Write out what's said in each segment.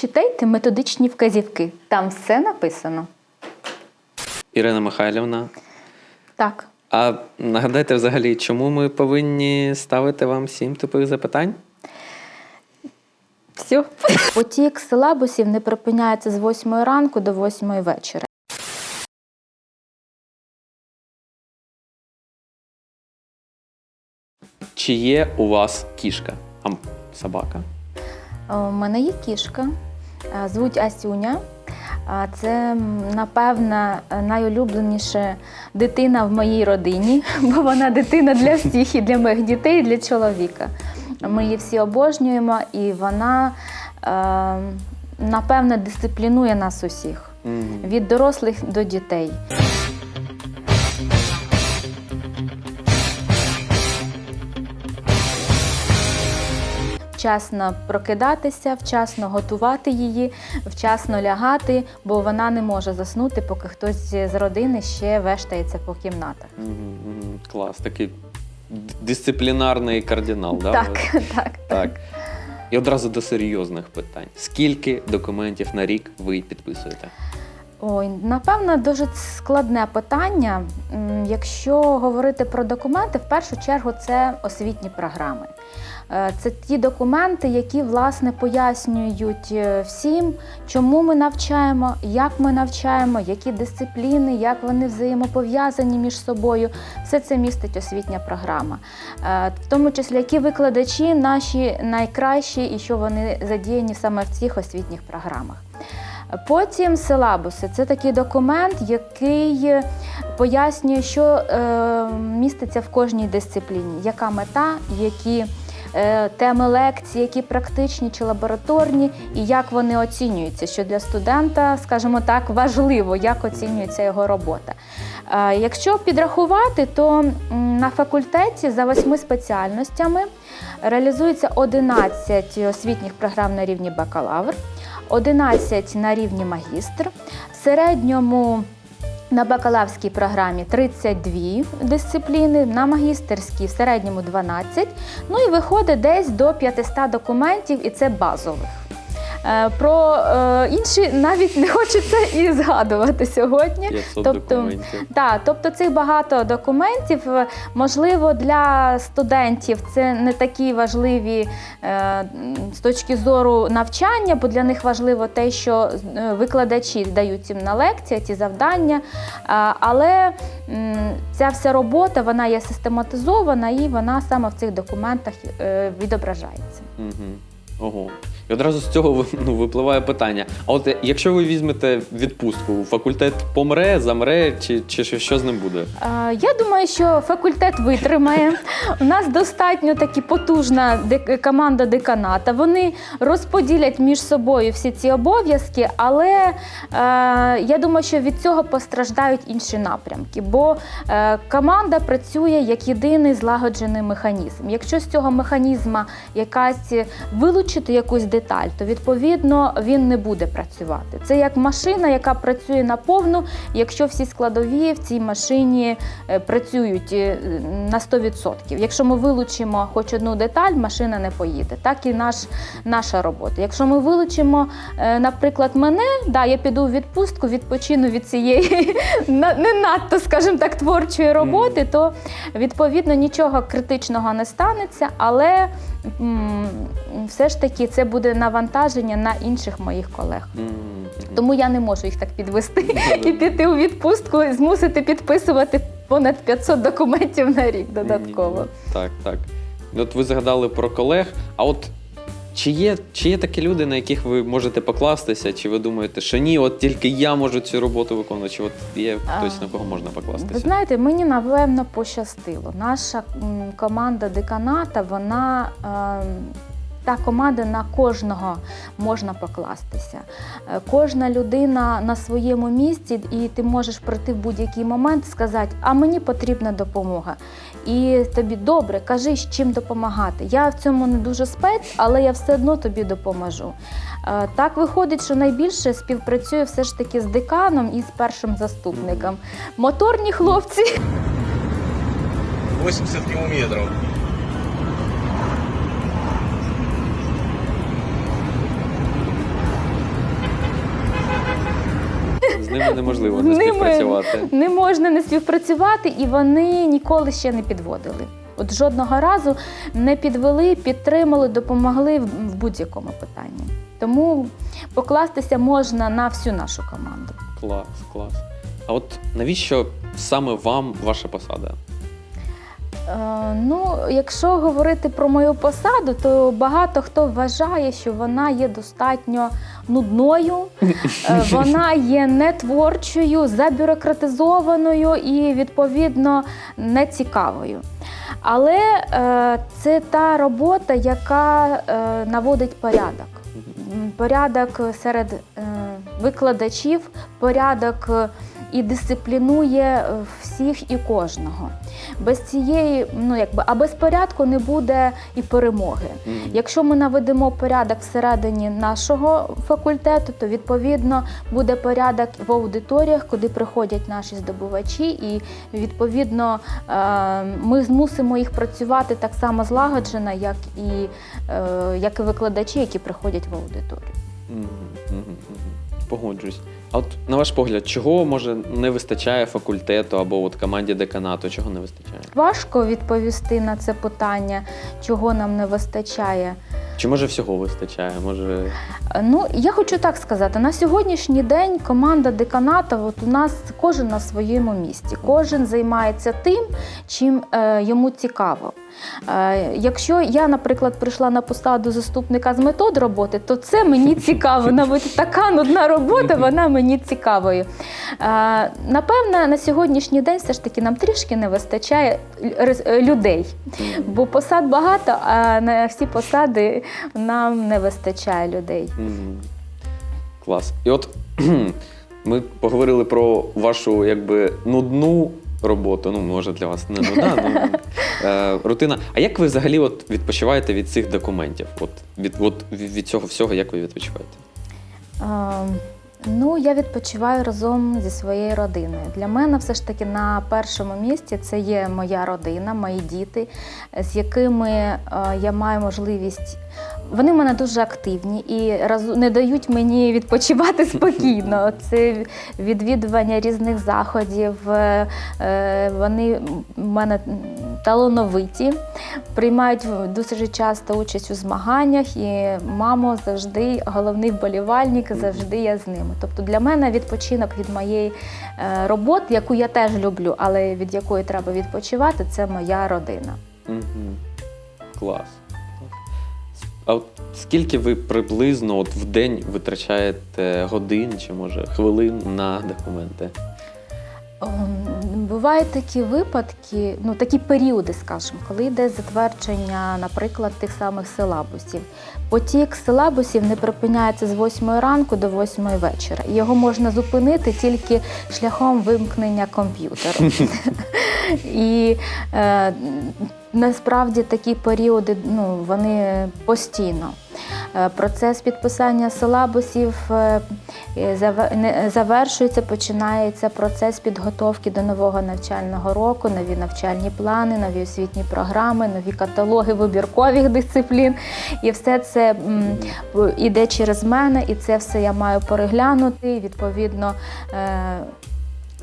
читайте методичні вказівки. Там все написано. Ірина Михайлівна. Так. А нагадайте взагалі, чому ми повинні ставити вам сім тупих запитань? Все. Потік силабусів не припиняється з 8 ранку до 8 вечора. Чи є у вас кішка? А собака? Е, У мене є кішка, звуть Асюня. Це, напевно, найулюбленіша дитина в моїй родині, бо вона дитина для всіх, і для моїх дітей, і для чоловіка. Ми її всі обожнюємо, і вона, е, напевно, дисциплінує нас усіх від дорослих до дітей. Вчасно прокидатися, вчасно готувати її, вчасно лягати, бо вона не може заснути, поки хтось з родини ще вештається по кімнатах. Клас, такий дисциплінарний кардинал, да? Так, так. так. І одразу до серйозних питань. Скільки документів на рік ви підписуєте? Ой, напевно, дуже складне питання. Якщо говорити про документи, в першу чергу це освітні програми. Е, Це ті документи, які власне пояснюють е, всім, чому ми навчаємо, як ми навчаємо, які дисципліни, як вони взаємопов'язані між собою. Все це містить освітня програма. Е, В тому числі, які викладачі наші найкращі і що вони задіяні саме в цих освітніх програмах. Потім силабуси це такий документ, який пояснює, що міститься в кожній дисципліні, яка мета, які теми лекцій, які практичні чи лабораторні, і як вони оцінюються. Що для студента, скажімо так, важливо, як оцінюється його робота. Е, якщо підрахувати, то на факультеті за восьми спеціальностями реалізується 11 освітніх програм на рівні бакалавр. 11 на рівні магістр. В середньому на бакалаврській програмі 32 дисципліни, на магістерській в середньому 12. Ну і виходить десь до 500 документів, і це базових. Е, Про е, інші навіть не хочеться і згадувати сьогодні. 500 Тобто, документів. Так, тобто цих багато документів. Можливо, для студентів це не такі важливі е, з точки зору навчання, бо для них важливо те, що викладачі дають їм на лекції, ці завдання. Але ця вся робота вона є систематизована і вона саме в цих документах відображається. Угу. Ого. І одразу з цього ну, випливає питання. А от е, якщо ви візьмете відпустку, факультет помре, замре, чи, чи що, з ним буде? Е, Я думаю, що факультет витримає. У нас достатньо таки потужна дек- команда деканата. Вони розподілять між собою всі ці обов'язки, але е, я думаю, що від цього постраждають інші напрямки, бо е, команда працює як єдиний злагоджений механізм. Якщо з цього механізму якась вилучити якусь деталь, то відповідно він не буде працювати. Це як машина, яка працює наповну, якщо всі складові в цій машині е, працюють е, на 100%. Якщо ми вилучимо хоч одну деталь, машина не поїде. Так і наш, наша робота. Якщо ми вилучимо, е, наприклад, мене, да, я піду в відпустку, відпочину від цієї не надто, скажімо так, творчої роботи, то відповідно нічого критичного не станеться, але все ж таки це буде навантаження на інших моїх колег. Тому я не можу їх так підвести і піти у відпустку і змусити підписувати понад 500 документів на рік додатково. Так, так. От ви згадали про колег. А от чи є, чи є такі люди, на яких ви можете покластися, чи ви думаєте, що ні, от тільки я можу цю роботу виконувати, чи от є хтось, на кого можна Ви знаєте, мені напевно пощастило. Наша команда деканата, вона. ем, та команда на кожного можна покластися. Е, Кожна людина на своєму місці, і ти можеш прийти в будь-який момент і сказати, а мені потрібна допомога. І тобі добре, кажи, з чим допомагати. Я в цьому не дуже спец, але я все одно тобі допоможу. Е, Так виходить, що найбільше співпрацюю все ж таки з деканом і з першим заступником. Моторні хлопці. 80 километров. З ними неможливо не ними співпрацювати. Не можна не співпрацювати, і вони ніколи ще не підводили. От жодного разу не підвели, підтримали, допомогли в будь-якому питанні. Тому покластися можна на всю нашу команду. Клас, клас. А от навіщо саме вам ваша посада? Е, ну, якщо говорити про мою посаду, то багато хто вважає, що вона є достатньо нудною, е, вона є нетворчою, забюрократизованою і, відповідно, нецікавою. Але е, це та робота, яка наводить порядок. Порядок серед викладачів, порядок і дисциплінує е, всіх і кожного. Без цієї, ну якби, а без порядку не буде і перемоги. Мгм. Якщо ми наведемо порядок всередині нашого факультету, то відповідно буде порядок в аудиторіях, куди приходять наші здобувачі, і відповідно е, ми змусимо їх працювати так само злагоджено, як і, е, як і викладачі, які приходять в аудиторію. Погоджуюсь. А от на ваш погляд, чого може не вистачає факультету або от команді деканату? Чого не вистачає? Важко відповісти на це питання, чого нам не вистачає. Чи може всього вистачає? Може. Ну, я хочу так сказати: на сьогоднішній день команда деканата, от у нас кожен на своєму місці, кожен займається тим, чим е, йому цікаво. Е, якщо я, наприклад, прийшла на посаду заступника з метод роботи, то це мені цікаво. Навіть така нудна робота, вона мені цікавою. Е, напевно, на сьогоднішній день все ж таки нам трішки не вистачає е, людей. Бо посад багато, а на всі посади нам не вистачає людей. Клас. І от ми поговорили про вашу якби нудну роботу. Ну, може, для вас не нудна, ну, е, рутина. А як ви взагалі от відпочиваєте від цих документів? От від, от від цього всього, як ви відпочиваєте? Ем, Ну, я відпочиваю разом зі своєю родиною. Для мене все ж таки на першому місці це є моя родина, мої діти, з якими е, я маю можливість. Вони в мене дуже активні і не дають мені відпочивати спокійно. Це відвідування різних заходів. е, е, Вони в мене талановиті, приймають дуже часто участь у змаганнях, і мамо завжди головний вболівальник, завжди я з ними. Тобто для мене відпочинок від моєї е, роботи, яку я теж люблю, але від якої треба відпочивати, це моя родина. Клас. А от скільки ви приблизно от в день витрачаєте годин чи може хвилин на документи? Ем, Бувають такі випадки, ну такі періоди, скажімо, коли йде затвердження, наприклад, тих самих силабусів. Потік силабусів не припиняється з 8 ранку до 8 вечора. Його можна зупинити тільки шляхом вимкнення комп'ютеру. І е, насправді такі періоди ну, вони постійно. Е, Процес підписання силабусів е, е, завершується, починається процес підготовки до нового навчального року, нові навчальні плани, нові освітні програми, нові каталоги вибіркових дисциплін. І все це іде через мене, і це все я маю переглянути. Відповідно.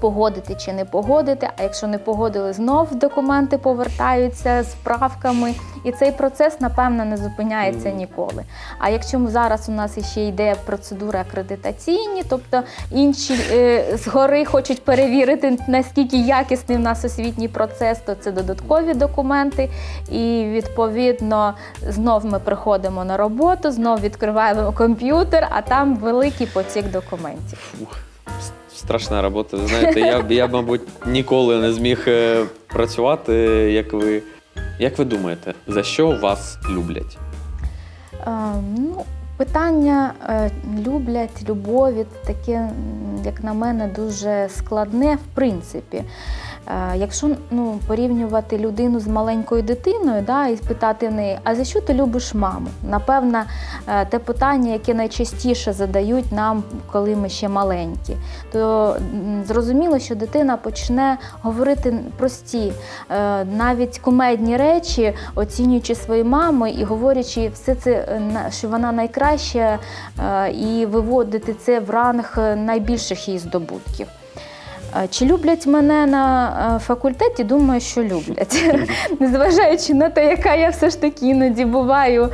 Погодити чи не погодити, а якщо не погодили, знов документи повертаються з правками, і цей процес, напевно, не зупиняється ніколи. А якщо зараз у нас ще йде процедури акредитаційні, тобто інші е, згори хочуть перевірити, наскільки якісний в нас освітній процес, то це додаткові документи. І відповідно знов ми приходимо на роботу, знов відкриваємо комп'ютер, а там великий потік документів. Страшна робота. Ви знаєте, я, б- я, мабуть, ніколи не зміг е, працювати, як ви. Як ви думаєте, за що вас люблять? Е, ну, питання е, люблять, любові таке, як на мене, дуже складне в принципі. Е, Якщо ну, порівнювати людину з маленькою дитиною да, і спитати в неї, а за що ти любиш маму? Напевно, е, те питання, яке найчастіше задають нам, коли ми ще маленькі, то зрозуміло, що дитина почне говорити прості, навіть кумедні речі, оцінюючи свою маму і говорячи все це, що вона найкраща, е, і виводити це в ранг найбільших її здобутків. Чи люблять мене на факультеті? Думаю, що люблять. Незважаючи на те, яка я все ж таки іноді буваю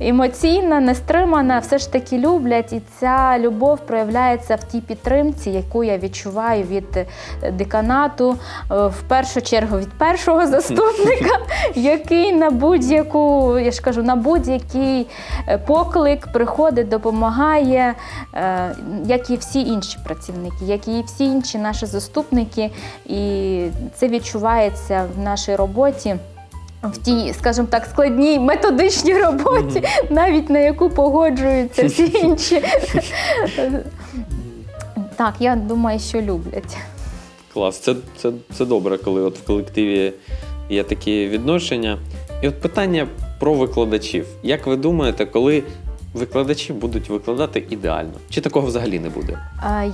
емоційна, нестримана, все ж таки люблять. І ця любов проявляється в тій підтримці, яку я відчуваю від е, деканату, е, в першу чергу від першого заступника, який на будь-яку, я ж кажу, на будь-який е, поклик приходить, допомагає, як і всі інші працівники, як і всі інші наші заступники. І це відчувається в нашій роботі. В тій, скажімо так, складній методичній роботі, навіть на яку погоджуються всі інші. Так, я думаю, що люблять. Клас, це, це, це добре, коли от в колективі є такі відношення. І от питання про викладачів. Як ви думаєте, коли викладачі будуть викладати ідеально? Чи такого взагалі не буде?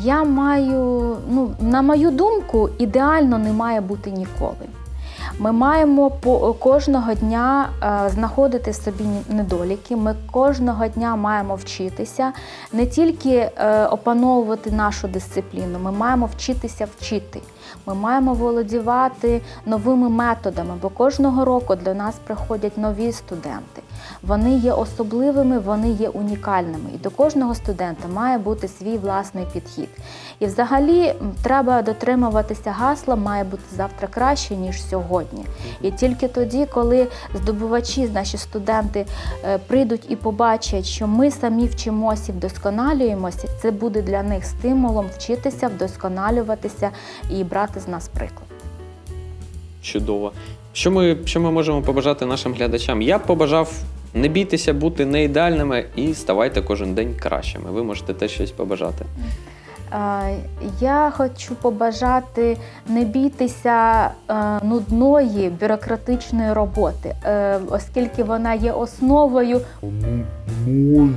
Я маю, ну, на мою думку, ідеально не має бути ніколи. Ми маємо по кожного дня е, знаходити собі недоліки. Ми кожного дня маємо вчитися не тільки е, опановувати нашу дисципліну, ми маємо вчитися вчити. Ми маємо володівати новими методами, бо кожного року до нас приходять нові студенти. Вони є особливими, вони є унікальними. І до кожного студента має бути свій власний підхід. І взагалі треба дотримуватися гасла, має бути завтра краще, ніж сьогодні. І тільки тоді, коли здобувачі, наші студенти, е, прийдуть і побачать, що ми самі вчимося і вдосконалюємося, це буде для них стимулом вчитися, вдосконалюватися і брати з нас приклад. Чудово. Що ми, що ми можемо побажати нашим глядачам? Я б побажав не бійтеся бути не ідеальними і ставайте кожен день кращими. Ви можете теж щось побажати. Я хочу побажати не бійтеся е, нудної бюрократичної роботи, е, оскільки вона є основою нудної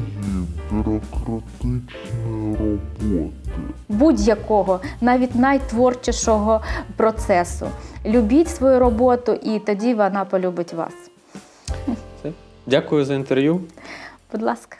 бюрократичної роботи. будь-якого, навіть найтворчішого процесу. Любіть свою роботу, і тоді вона полюбить вас. Дякую за інтерв'ю. Будь ласка.